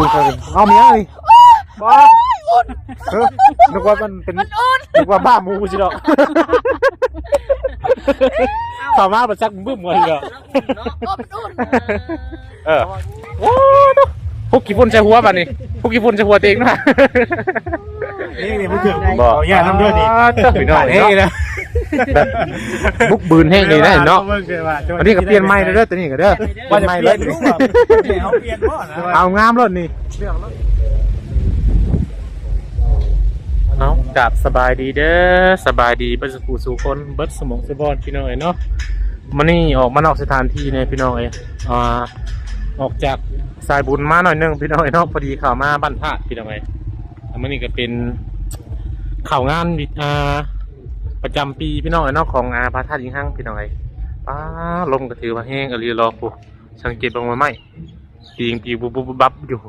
กูเคยเอาเมียเลยบ้าเออนึกว่ามันเป็นนึกว่าบ้าหมูสิดอกต่อมาบัดซักบึ้มเลยเหรอก็มันอุ่นเออโอ้ดูพวกกี่ฝุ่นใส่หัวป่ะนี่พวกกี่ฝุ่นใส่หัวเต็งนะนี่นี่มันถึงบอกอย่าทำด้วยนี่พี่น้องเฮ้เนาะยนะแบบบุกบืนแห้งนี่ได้เนาะบิ่งเลยว่าอันนี้ก็เปลี่ยนไม้เด้อตัวนี้ก็เด้อเปลี่ยนไม้เลยรู้ว่าเอาเปลี่ยนบ่นะเอางามรถนี่เอากลับสบายดีเด้อสบายดีเบิดสกูสู่คนเบิดสมองสบอนพี่น้องเอ้ยเนาะมันนี่ออกมานอกสถานที่เนี่ยพี่น้องเอ้ยอ่าออกจากสายบุญมาหน่อยหนึงพี่น้องเอ้ยเนาะพอดีเข้ามาบ้านธาตุพี่น้องเอ้ยอันมันนี่ก็เป็นข่าวงานวิอ่า ประจำปีพี่น้องเอ้ยเนาะของอาพระธาตุยิงหังพี่น้องเอ้ป้าลมก็ถือว่าแห้งอรีรอกูสังเกตเบางมาไหมปีงปีบุบบุบบับอยู่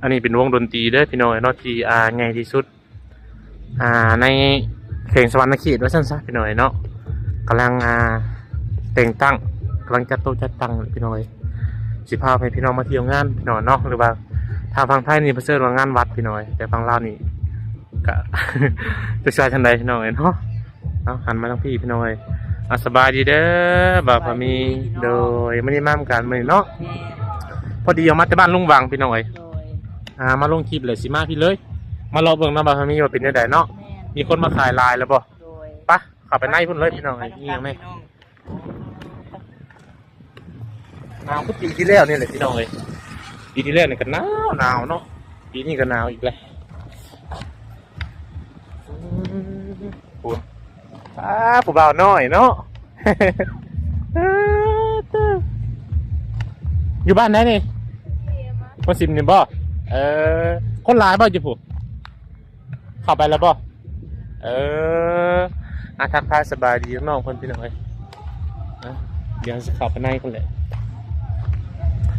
อันนี้เป็นวงดนตรีเด้อพี่น้อยเนาะที่อาใหญ่ที่สุด อ่าในเข่งสวรรค์เขตว่าสั้นซะพี่น้อยเนาะกำลังอ่าแต่งตั้งกำลังจัดโต๊ะจัดตั้งพี่น้อยสิพาให้พี่น้องมาเที่ยวงานพี่น้อยเนาะหรือว่าทางฝั่งไทยนี่เพิ่นเสิร์ว่างานวัดพี่น้อย แต่ฝั่งลาวนี่ก็จะใช้ทันใดพี่น้อยเนาะ เอาหันมาทางพี่พี่น้อยอะสบายดีเด้อบ่าวพามีโดยไม่ได้มาทำการมื้อนี้เนาะพอดีเอามาจากบ้านลุงวังพี่น้อยโดยอ่ามาลงคลิปเลยสิมาพี่เลย มารอเบิ่งน้ำบาพามีว่าเป็นยังไงเนาะแม่นมีคนมาขายลายแล้วบ่โดยปะเขับไปในพุ่นเลยพี่น้อยนี่ยังไงหนาวก็ปีที่แล้วนี่แหละพี่น้อยปีที่แล้วนี่ก็หนาวหนาวเนาะปีนี้ก็หนาวอีกเลยอืมปูน อ้าผู้บ่าวน้อยเนาะ อยู่บ้านไหนนี่คนสิมนี่บ่เออ คนหลายบ่อยู่ผู้เข้าไปแล้วบ่เอออาทักทายสบายดีน้องคนพี่น้อยเดี๋ยวจะเข้าไปในคนแหละ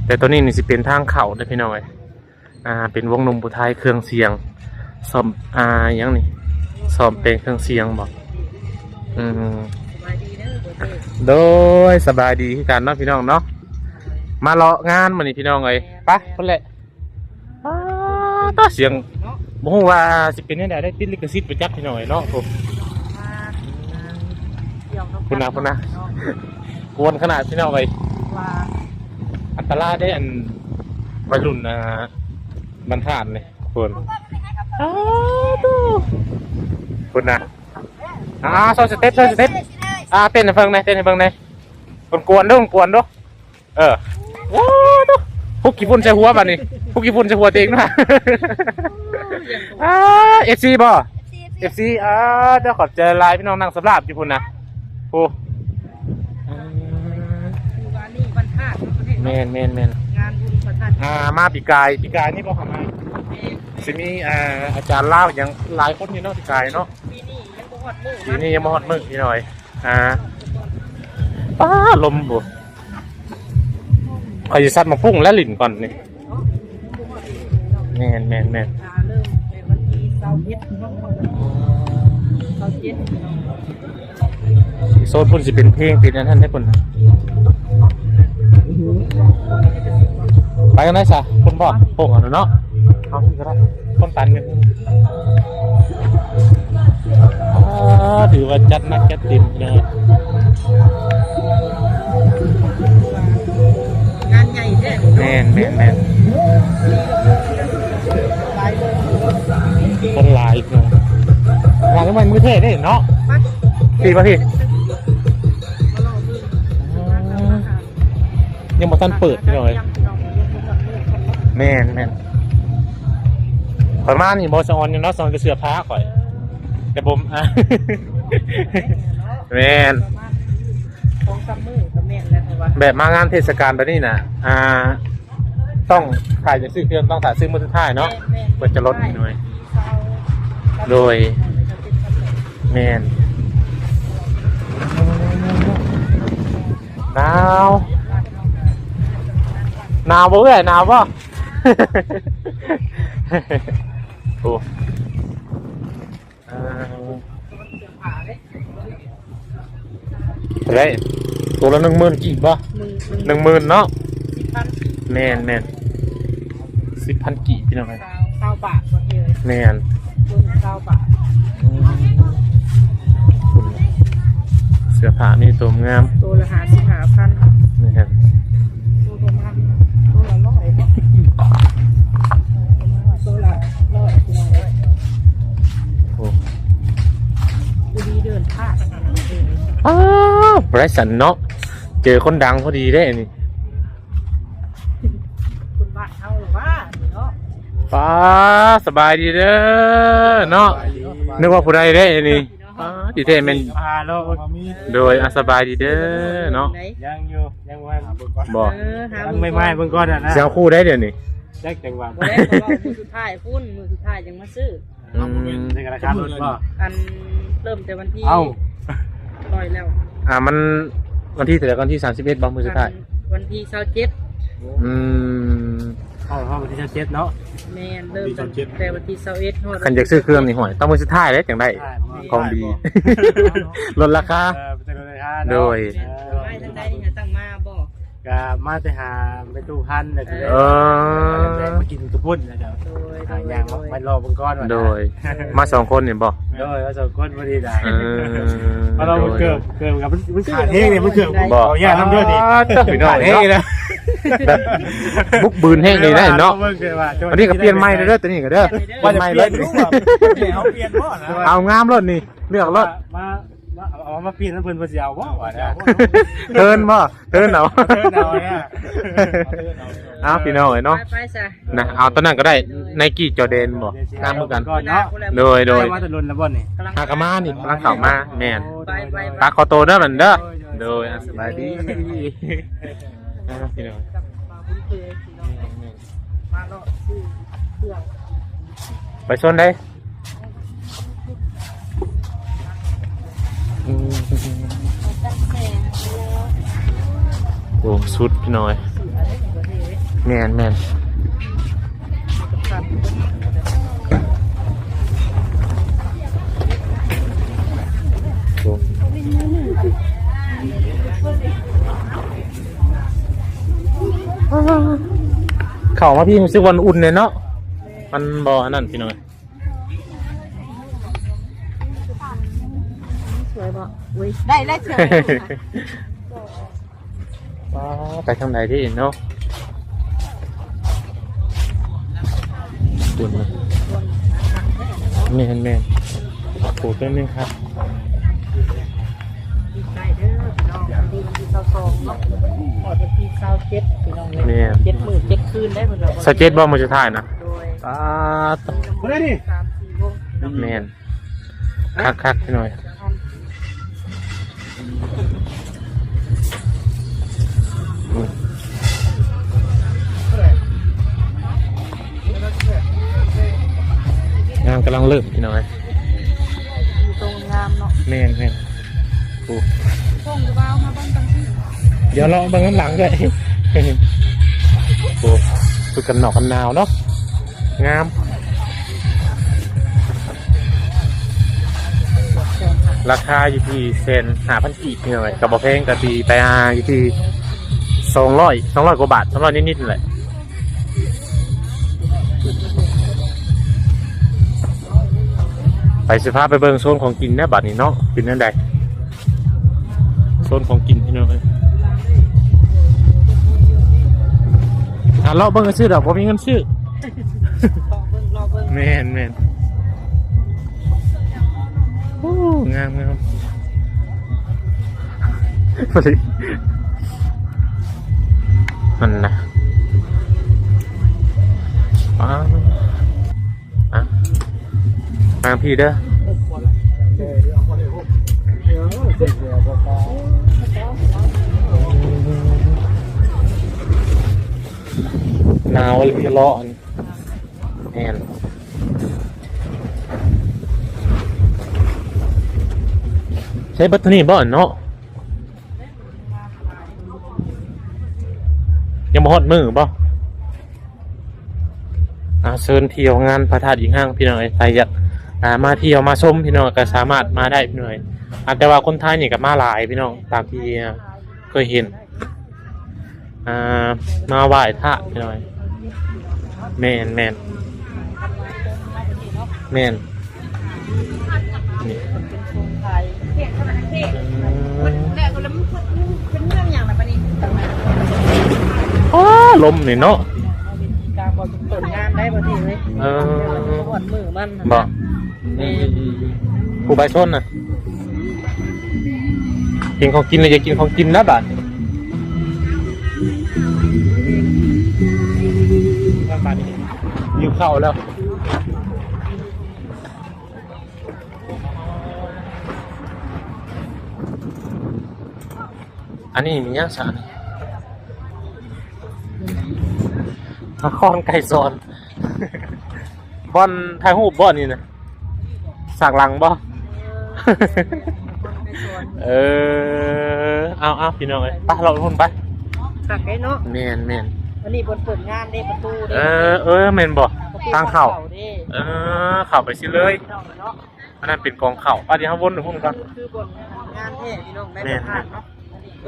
แต่ตัวนี้นี่สิเป็นทางเข่าเด้พี่น้อยอ่า เป็นวงนมบุไทยเครื่องเสียงซ่อมอ่ายังนี่ซ่อมเป็นเครื่องเสียงบ่อื มสบายดีเด้อโดยโดยสบายดีคือกันเนาะพี่น้องเนาะมาเลาะงานมานี่พี่น้องเอ้ยไปคนแหละอ้าวตาเสียงบ่ฮู้ว่าสิเป็นจังไดได้ติดลิขสิทธิ์ไปจับพี่น้องเอ้ยเนาะผม มาเที่ยวำคุณนะคุณนะกวนขนาดพี่น้องเอ้ยว่าอันตรายได้อันวัยรุ่นอ่าบรรทัดเลยคุณอ้าวตู้คุณนะ อ่าโซสเต็ปโซสเต็ปอ่าเต้นให้เบิ่งหน่อยเต้นให้เบิ่งหน่อยกวนๆเด้อกวนๆเด้อเออโอ้ตู้พวกกี่ฝุ่นใส่หัวป่ะนี่พวกกี่ฝุ่นใส่หัวตัวเองนะอ่าเอฟซีบ่เอฟซีอ่าเดี๋ยวขอบเจอไลน์พี่น้องนั่งสำราบอยู่พุ่นนะโอ้อืมคือว่านี่วันธาตุประเทศแมนแมนแมนงานบุญประธาตุอ่ามาปีกายปีกายนี่บ่ทำไมสิมีอ่าอาจารย์เล่าอย่างหลายคนอยู่เนาะปีกายเนาะปี นี้ยังบ่ฮอดมื้อปีนี้ยังมาฮอดมึกพี่หน่อยอ่าป้าลมบุคอยจะซัดมาพุ่งและหลินก่อนนี่แมนแมนแมนอ่าเริ่มในวันที่21เนาะ27เนาะโซนพุ่นสิเป็นเพลงเป็นอันนั้นให้พุ่นไปกันได้ซะคนบอกโป่งเอะเนาะเอาที่ก็ได้คนตันกันอ่า ถือว่าจัดหนักจัดเต็มเลยงานใหญ่เด้อแมนแมนแมนหลายเลยคนหลายเนาะงานนี้มันมือเท่ได้เนาะไปพี่ป่ะพี่มาลองดูยังมาทันเปิดพี่หน่อยแมนแมนข่อยมานี่บอสออนอยู่เนาะสอนกระเสือพ้าข่อย แต่ผมอะแมนสองสามมือก็แม่นแล้วว่าแบบมางานเทศกาลแบบนี้นะอ่า ต้องถ่ายจะซื้อเครื่องต้องถ่ายซื้อมือถือถ่ายเนาะเพื่อจะลดหน่อย โดย แมนหนาวหนาวบ่เอ้ยหนาวบ่ โอ้อ่าอะ ไรตัวละหนึ่งหมื่นกี่บ่หนึ่งหนึ่งหมื่นเนาะแมนแมนสิบพันกี่พี่น้องไอ้เก้าเก้าบาทก็เท่เลยแมนต้นเก้าบาทเสื้อผ้านี่ตัวงาม ตัวละหาสิบหาพัน องอ้าวไบรสันเนาะ เจอคนดังพอดีได้นี่คุณบ้านเท่าหรือว่าเนาะป้าสบายดีเด้อเนาะ นึกว่าผู้ใดได้นี่ป้าดีเท่แม่นพาโลกโดยอาสบายดีเด้อเนาะ ไหนยังอยู่ยังว่าเบิ่งก่อนบ่เออหายังไม่ไม่เบิ่งก่อนอะนะเสียงคู่ได้เดี๋ยวนี้แจ็คจังหวะบ่ได้เพราะว่ามือสุดท้ายพุ่นมือสุดท้ายยังมาซื้อ อืมในธนาคารรถบ่อันเริ่มแต่วันที่เอ้า ร้อยแล้วอ่ามันวันที่เท่าไหร่วันที่31บ่มื้อสุดท้ายวันที่เช้าเจ็ดอืมเข้าเข้าวันที่เจ็ดเนาะแมนเริ่มตั้งแต่วันที่เช้าเอ็ดฮอดคันอยากซื้อเครื่องนี่ห่วยต้องมื้อสุดท้ายเลยจังได้ของดีลดราคาเออเป็นธนาคารโดยแม่ กก็มาไปหาไปตู้พันแล้วก็เลยเออมากินตุพุ่นนะเจ้าโดยหางยางมาไปรอเบิ่งก่อนว่านะโดย มาสองคนเนี่ยบอกโดยว่าสองคนพอดีได้เออเพราะเราเกิดเกิดกับมันขาดเฮงเนี่ยมันเกิดบอกขออนุญาตทำด้วยดิต้องไปหน่อยขาดเฮงนะแบบบุกบืนแห้งเลยได้เนาะบิ่งกิดว่าอันนี้ก็เปลี่ยนไม้เลยเด้อตัวนี้ก็เด้อเปลี่ยนไม้เลย เอาเปลี่ยนบ่นะเอางามรถนี่เลือกรถมามา เอามาเปลี่ยนแล้วเพิ่นเพิ่นสิเอาบ่ว่าเนี่ยเทิร์นบ่เทิร์นเอาเทิร์นเอาเนี่ยเอาพี่น้องเนาะไปไปซะนะเอาตัวนั้นก็ได้ไนกี้จอแดนบ่ตามเหมือนกันก่อนเนาะโดยโดยมาตะลุนแล้วบ่นี่กำลังฮากามานี่กำลังเข้ามาแม่นไปไปปลาคอโตเด้อมันเด้อโดยอะสบายดีเอาพี่น้องกับมาบุญเคยพี่น้องมาเลาะซื้อเครื่อง ไปชนได้อืม โอ้สุดพี่น้อย แมนแมนโอ้เข่ามาพี่มันซื้อวันอุ่นเนี่ยเนาะ มันบออันนั่นพี่น้อย ได้ได้เชียวว้าไปทางไหนที่เนาะอุ่นนะแมนแมนโอ้ตัวนึงครับดีใจเด้อพี่น้องดีวันที่เช้าสองเนาะพอวันที่เช้าเจ็ดพี่น้องเลยแม่นเจ็ดหมื่นเจ็ดคืนได้เหมือนเราสเก็ตบอลมันจะถ่ายนะโดยป้าดคนนี้นี่สามสี่วงแมนคักคักๆพี่หน่อยอืม งานกำลังเริ่มพี่น้อยอยู่ตรงงามเนาะแมนแมนโอ้ส่งกระเป๋ามาบ้านตังที่เดี๋ยวเราบังน้ำหลังด้วยโอ้สุดกันหนอกกันหนาวเนาะงาม ราคาอยู่ที่เซนหาพันกีบหน่อยกับบอเพลงกับตีไปอาอยู่ที่สองร้อยสองร้อยกว่าบาทสองร้อยนิดๆนี่แหละไปสิพาไปเบิ่งโซนของกินแน่บัดนี้เนาะกินนั่นใดโซนของกินพี่น้องเอ้ยอะเลาะเบิ่งกันซื้อดอกบ่มีเงินซื้อรอเบิ่งรอเบิ่งแมนแมนโอ้ งามงามพอดีมันนะอ้าวอะมาพี่เด้อหนาวเลยร้อนแอน ใช้บัตเตอรี่บ่เนาะยังบ่ฮอดมือบ่อาเชิญเที่ยวงานพระธาตุหญิงห้างพี่น้อยใครอยากมาเที่ยวมาชมพี่น้องก็สามารถมาได้พี่น้อยอาแต่ว่าคนไทยนี่ก็มาหลายพี่น้องตามที่เคยเห็นามาไหว้พระพี่น้อยแมนแมนแมนนี่มัน เป็นโครงไทยเพียงเท่านั้นเองอืมแต่ก็แล้วมันเป็นเรื่องอย่างไรปะนี่อ้าลมนี่เนาะเอาเป็นกีการบอลเป็นต้นงานได้บ่ทีเลยเออหวดมือมันบอกผู้ใบชนน่ะกินของกินเลยจะกินของกินนะบาทบาทนี้อยู่เข้าแล้ว อันนี้มีย่างสารนครไก่ซอนบอนไทยหูปบอนนี่นะสากหลังบ่เออเอาเอาพี่น้องเอ้ยไปเราทุนไปตักไอ้เนาะแมนแมนอันนี้บนเปิดงานได้ประตูเอได้อเออแมนบ่ทางเข้าด้เออเข้าไปสิเลยพี่น้องเนาะอันนั้นเป็นกองเข่าอะเดี๋ยวเขาวนหนึ่งพุ่นก่อนคือบนงานแท้พี่น้องได้ประทานเนาะอันนี้คือ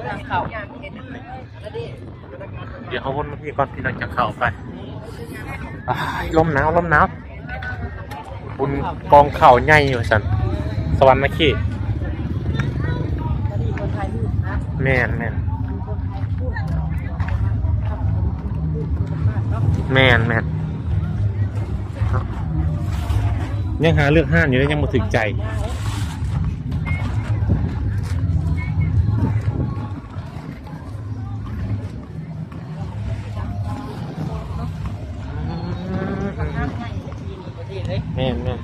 ทางเข้าเดี๋ยวเขาวนมาพี่ก่อนพี่น้องจะเข้าไปลมหนาวลมหนาวบุญกองเข่าใหญ่อยู่สันสวรรค์มาขี้แมนแมนมีคนไทยพูดเนาะครับพูดมากเนแมนแมนยังหาเลือกห้านอยู่เลยยังมาถึงใจ แม่นแม่น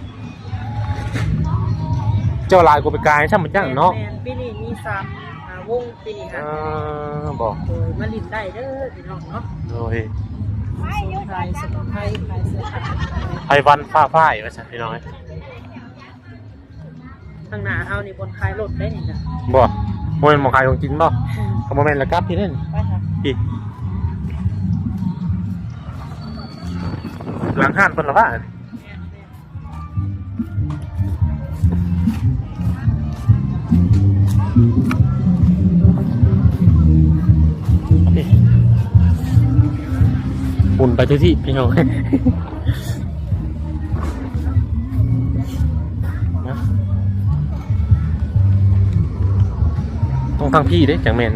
เจ้าลายกูไปกายใช่ไหมจ้างเนาะแมปีนี้มีสามอ่าวงปีนี้เอฮะอบอกโดยมาลินได้เด้อพี่น้องเนาะโดยไทยสมุนไพรไทยเสื้อผ้าไพวันฟ้าฝ้ายว่าใช่พี่น้อยทางหน้าเฮานี่บนคลายรถได้นี่จ้ะบอกโมเมนต์มองขายของจริงบ่ขโมเมนต์ละครับพี่เล่นไปค่ะพี่หลังห้านเป็นหรอวะ ปุ่นไปทุกที่พี่น้องต้องทางพี่เด้จังแมน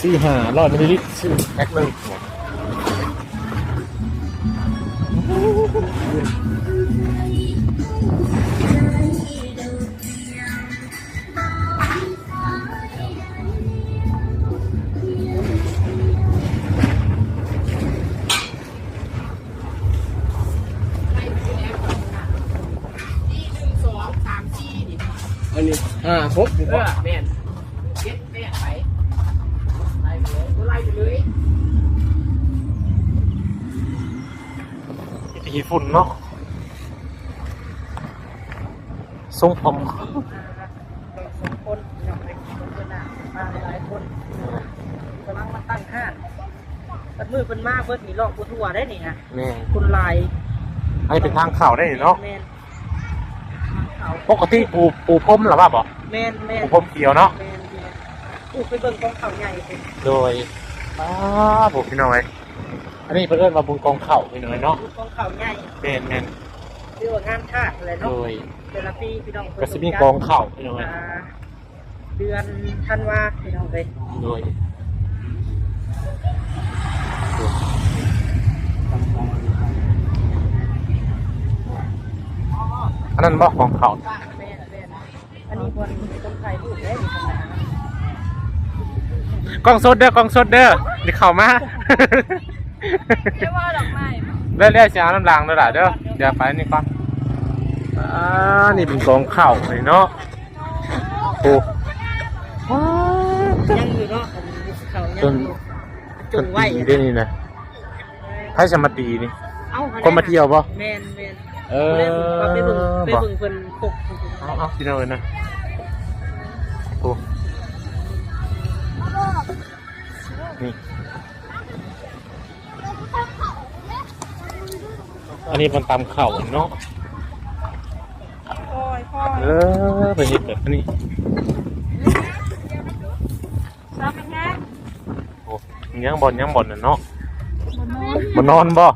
สี่ห้าร้อยมิลลิลิตรชื่อแพ็คหนึ่ง อันนี้ห้าครบเออแม่นเก็บแม่ไปไล่เลยไล่ไปเลย ตีฝุ่นเนาะทรงผมสองคนยังไม่คนเดินหน้ามาหลายคนกำลังมาตั้งห้านปัดมือเป็นมาเบิดนี่ลอกบัวทั่วได้นี่นะแม่คุณลายให้เป็นทางเข่าได้เนาะแมนเขาปกติปูปูพรมหรอป่ะบอแมนแมนปูพรมเขียวเนาะแมนแมนอู้ไปเบิ่งกองเขาใหญ่เป็นโดยอ้าผมพี่น้อย อันนี้เพื่อนมาบุญกองเข่าพี่น้อยเนาะกองเขาใหญ่แมนแมนเรียกว่างานชาติอะไรโดเนาะยแต่ละปีพี่น้องกระสิมีกองเข่าพี่น้อยอ่าเดือนธันวาพี่น้องเลยโดยอันนั้นบ่ของเข่าแม่นแม่นอันนี้คนคนไทยลูกได้ดีขนาดนั้นกล้องสดเด้อกล้องสดเด้อเดี๋ยวเข้ามา เรียกว่าดอกไม้เรื่อยๆจะเอาน้ำรางเด้อล่ะเด้อเดี๋ยวไปนี่ก่อนอ่านี่เป็นกองเข่าเลยเนาะโอ้ยังอยู่เนาะอันนี้เขายังจนอยู่จจุนงไว้ตีได้นี่นะให้สมาตีนี่เอ้าคนมาเที่ยวป่ะแมนแมนเออไปเบิ่งไปบ่เบิ่งเพิ่นปกเอาเอาที่นั่นเลยนะโอ้นี่ อันนี้มันตามเข่าเนาะเออไปเห็ดแบบนี้โอ้ยังบอลยังบอลน่ะเนาะมันนอนบ่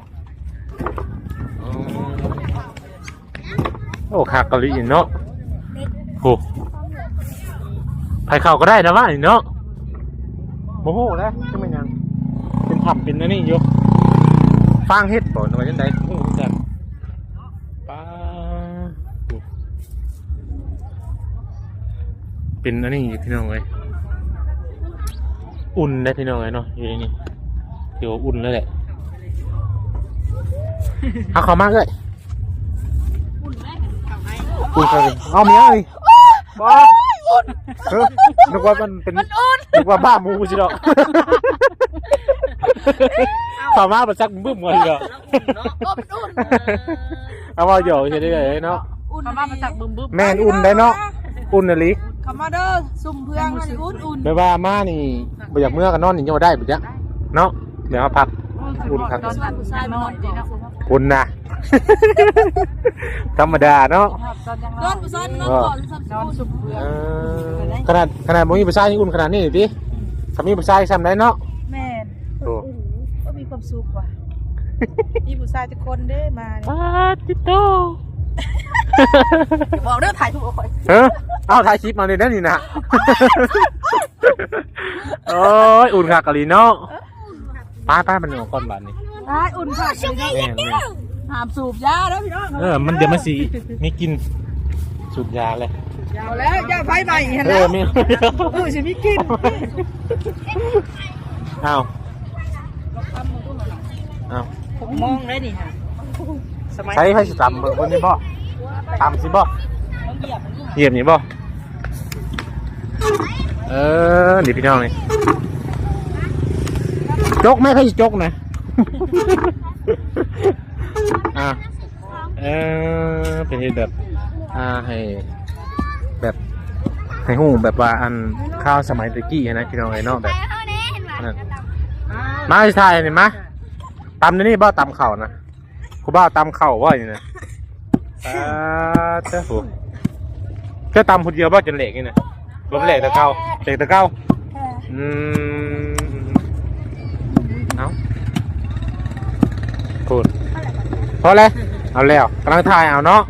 โอ้ขากะลิเนาะโอ้ไผเข่าก็ได้นะว่าอี๋เนาะโมโหแล้วใช่ไหมยังเป็นถับเป็นนะนี่ยกฟางเฮ็ดบ่หไว้ยังไง เป็นอันนี้อยู่พี่น้องเอ้ยอุ่นได้พี่น้องเอ้ยเนาะอยู่ในนี้เดี๋ยวาอุ่นแล้วแหละเอาเข้ามาเลยอุ่นเข้าไปเอาเมียเลยบ้าเออนึกว่ามันเป็นนึกว่าบ้าหมูสิดอกเข้ามาประจักบึ้มกันเหรอเอาว่าหยอกใช่ได้เลยเนาะอุ่นเขามามาจากบึ้มบึ้มแม่นอุ่นได้เนาะอุ่นน่ะลิ เขามาเด้อซุ่มเพื่อนมาดิอุ่นอุ่นแปลว่ามานี่บ่อยากเมื่อกันนอนนี่ยังบ่ได้บ่จ๊ะเนาะเดี๋ยวมาพัก อุ่นครับ ตอนนั้นผู้ชายมาหน่อยดีเนาะอุ่นนะ ธรรมดาเนาะตอนผู้ชายนอนก่อนนอนซุ่มเพื่อนเออขนาดขนาดบ่มีผู้ชายยังอุ่นขนาดนี้นี่ติถ้ามีผู้ชายซ้ำได้เนาะแม่นโอ้ก็มีความสุขว่ะมีผู้ชายทุกคนเด้มาปาติโต บอกเด้อถ่ายถูกเอาไปเออเอาถ่ายคลิปมาเลยนะนี่นะโอ้ยอุ่นคักกะลีเนาะป้าป้ามันออกก่อนบาดนี้ถ่ายอุ่นค่ะแม่นแม่นหามสูบยาแล้วพี่น้องเออมันเดี๋ยวมันสีมีกินสูบยาเลยเอาแล้วยาไฟใหม่เห็นเอแล้อวมีเออฉันมีกินอ้าวอ้าวผมมองได้นี่ฮะสมัย ใช้ไฟสตัมเบิ่งคนนี้บ่ตามสิบ่มันเหยียบมันอยู่เหยียบนี่บ่เออนี่พี่น้องนี่จกไหมใครสิจกนะอ่าเออเป็นเฮ็ดแบบอ่าให้แบบให้หูแบบว่าอันข้าวสมัยตะกี้นะพี่น้องไอ้เนาะแบบนั่นมาสิทายนี่มาตำนี่นี่บ่ตำเข่านะ กูบ้าตำเข่าว่าอย่างนี้นะอ่าเจ้าหูเจ้าตำคนเดียวบ่จนเหล็กนี่นะบ่เหล็กตะเก้าเหล็กตะเก้าอืมเอาพูดพอแล้วเอาแล้วกำลังถ่ายเอาเนาะ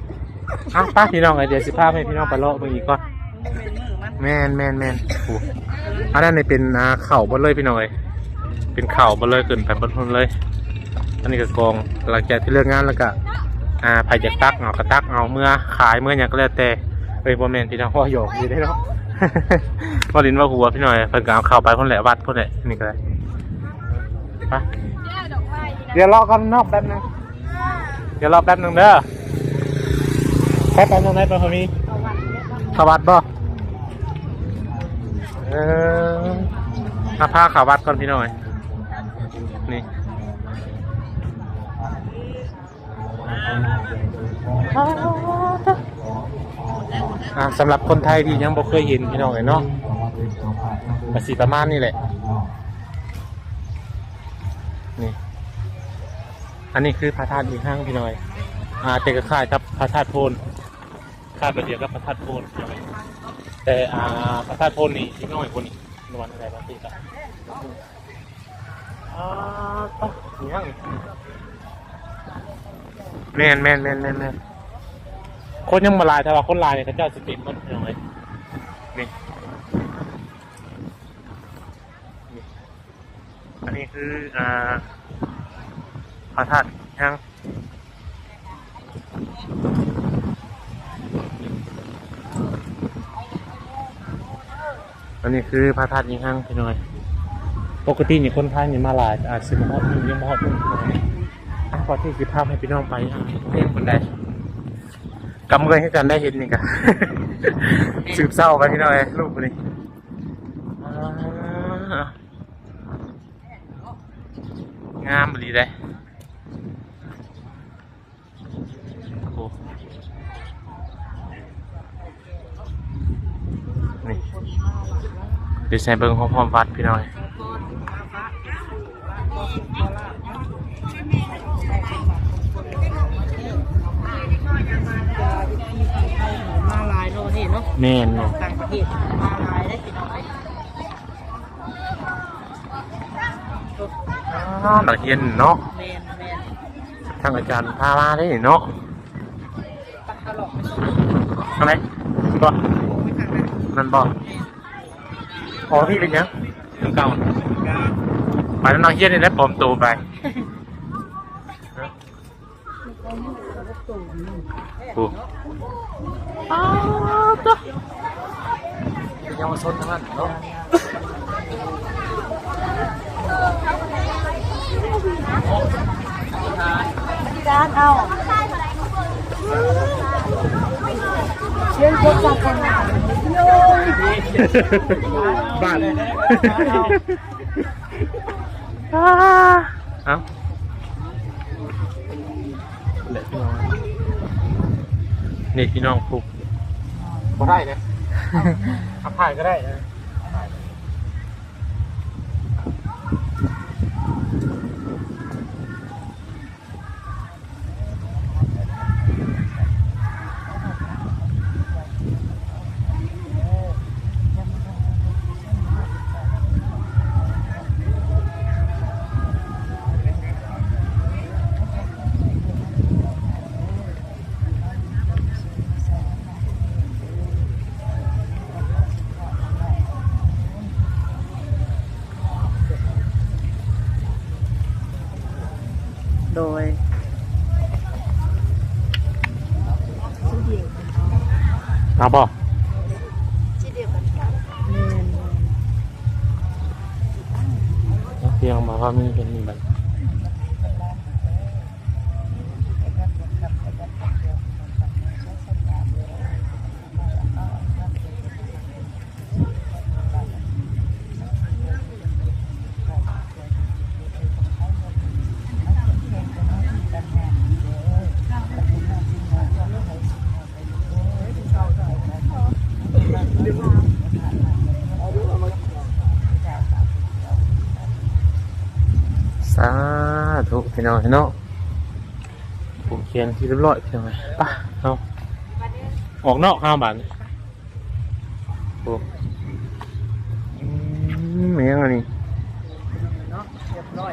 เอาป้าพี่น้องไอเดียสิพาพให้พี่น้องไปเลาะเบิ่งอีกก่อนแมนแมนแมนโอ้อันนั้นนี่เป็นอ่าเข่าบนเลยพี่น้อยเป็นเข่าบนเลยเกินไปบนทนเลย อันนี้ก็กองหลังจากที่เลิกงานแล้วก็อ่าไผ่จะตักเอากระตักเอาเมื่อขายเมื่ออย่างก็แล้วแต่เอ้ยบอแมนพี่น้องพ่อหยอกอยู่ได้เนาะว่าลินว่าหัวพี่หน่อยเพิ่นก็เอาเข่าไปพ่นแหละวัดพ่นแหละนี่ก็ได้ไปเดี๋ยวรอกันนอกแป๊บนึงเดี๋ยวรอแป๊บนึงเด้อแป๊บแป๊บนึงได้ป่ะพอมีเข้าวัดบ่เอออาผ้าขาววัดก่อนพี่หน่อย นี่ อ่าสำหรับคนไทยที่ยังบ่เคยเห็นพี่น้องเลยเนาะก็สีประมาณนี้แหละ นี่ อันนี้คือพระธาตุอีกห้างพี่น้อย อ่าแต่ก็คล้ายกับพระธาตุโพนคล้ายแบบเดียวกับพระธาตุโพนแต่อ่าพระธาตุโพนนี่ที่น้อยคนนี้นวลอะไรบ้างพี่กันอ่าปะยัง แมนแมนแมนแมนแมนคนยังมาลายแต่ว่าคนลายเนี่ยเขาเจ้าสิติดมันยังไงนี่นี่อันนี้คืออ่าพระธาตุยังอันนี้คือพระธาตุยิงห้างพี่น้อย ปกตินี่คนไทยนี่มาหลายแต่อาจสิมาฮอดนี่ยังมาฮอดนี่ พี่น้อยอะพอที่สิภาพให้พี่น้องไปอะเรียนคนใดกำเงยให้กันได้เห็นนี่กันสืบเศร้ากันพี่น้อยลูกคนนี้อ่างามดีเลยโอ้นี่เดี๋ยวใส่เบิ้งพร้อมๆวัดพี่น้อย เนาะแม่นเนาะต่างประเทศมาหลายได้พี่น้องหลักเรียนเนาะแมนแมนทางอาจารย์พามาได้เนาะปักตลอดไปสุดอะไรบ่ไม่ขังนะนั่นบ่อ๋อพี่เป็นยังถึงเก่าไปแล้วน้องเฮียนี่ได้ปลอมตัวไปโอ้ อ้าวจ้ะยังมาซนทั้งนั้นเนาะจานเอาเลี้ยงคนจากคนหนาบ้านเอ้านี่พี่น้องปลูก ก็ได้นะ ขับผ่านก็ได้นะ เอาบ่ที่เดียวกันเพียงมาว่ามีเป็นมีแบบสาธุ พี่น้องเนาะผมเขียนที่เรียบร้อยพี่น้องไงป่ะเอาออกนอกห้าบาทโอ้อืมเหมือนยังไงนี่เนาะเรียบร้อย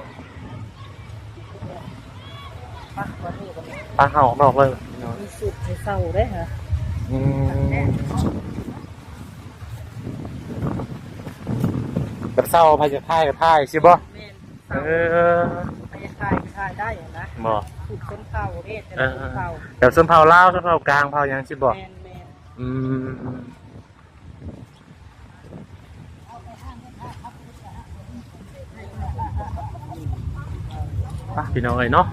ปักวันนี้กันป้าเอาออกนอกเลยพี่น้องมีสุดในเศร้าได้เหรออืมกับเศร้าพายจะท่ายกับท่ายใช่บ่แมนเอเศร้าอ ไปถ่ายถ่ายได้เหรอนะบ่สุดคนเข่าเด้แต่เอละอคนเข่าแบบส้นเผาเล่าวส้นเผากลางเผายังสิบ่แมนแมนอืมไปพี่น้องเอ้ยเนาะ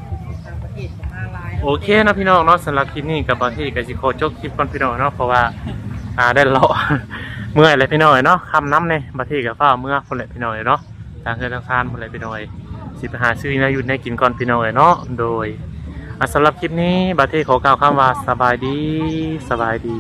ต่างประเทศก็มาหลายโอเคนะพี่น้องเนาะสำหรับคลิปนี้กับบางที่กับสิโคจบคลิปก่อนพี่น้องเนาะเพราะว่า อ่าได้เลาะ เมื่อยเลยพี่น้องเอ้ยเนาะคำน้ำเนี่ยบางที่กับฝ้าเมื่อคนเลยพี่น้องเอ้ยเนาะทางเงินทางคานคนเลยพี่น้องเอ้ย สิไปหาซื้อนายุดในกินก่อนพี่น้องเอ้ยเนาะโดยสำหรับคลิปนี้บาเทขอกล่าวคำว่าสบายดีสบายดี